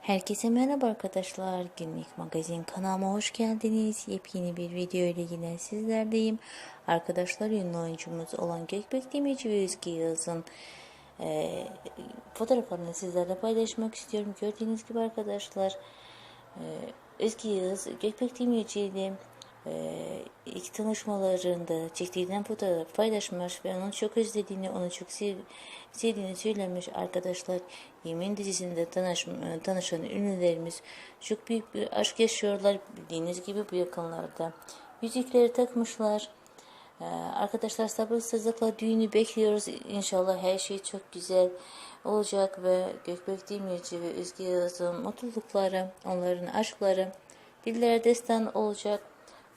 Herkese merhaba arkadaşlar. Günlük magazin kanalıma hoş geldiniz. Yepyeni bir video ile yine sizlerdeyim. Arkadaşlar ünlü oyuncumuz olan Gökbek Demirci ve Özge Yağız'ın e, fotoğraflarını sizlerle paylaşmak istiyorum. Gördüğünüz gibi arkadaşlar e, Özge Yağız Gökbek Demirci ile ilk tanışmalarında çektiğinden fotoğraf paylaşmış ve onu çok özlediğini, onu çok sev, sevdiğini söylemiş arkadaşlar. Yemin dizisinde tanış, tanışan ünlülerimiz çok büyük bir aşk yaşıyorlar. Bildiğiniz gibi bu yakınlarda. Yüzükleri takmışlar. Ee, arkadaşlar sabırsızlıkla düğünü bekliyoruz. İnşallah her şey çok güzel olacak ve Gökbek Demirci ve Özge Yağız'ın mutlulukları, onların aşkları dillere destan olacak.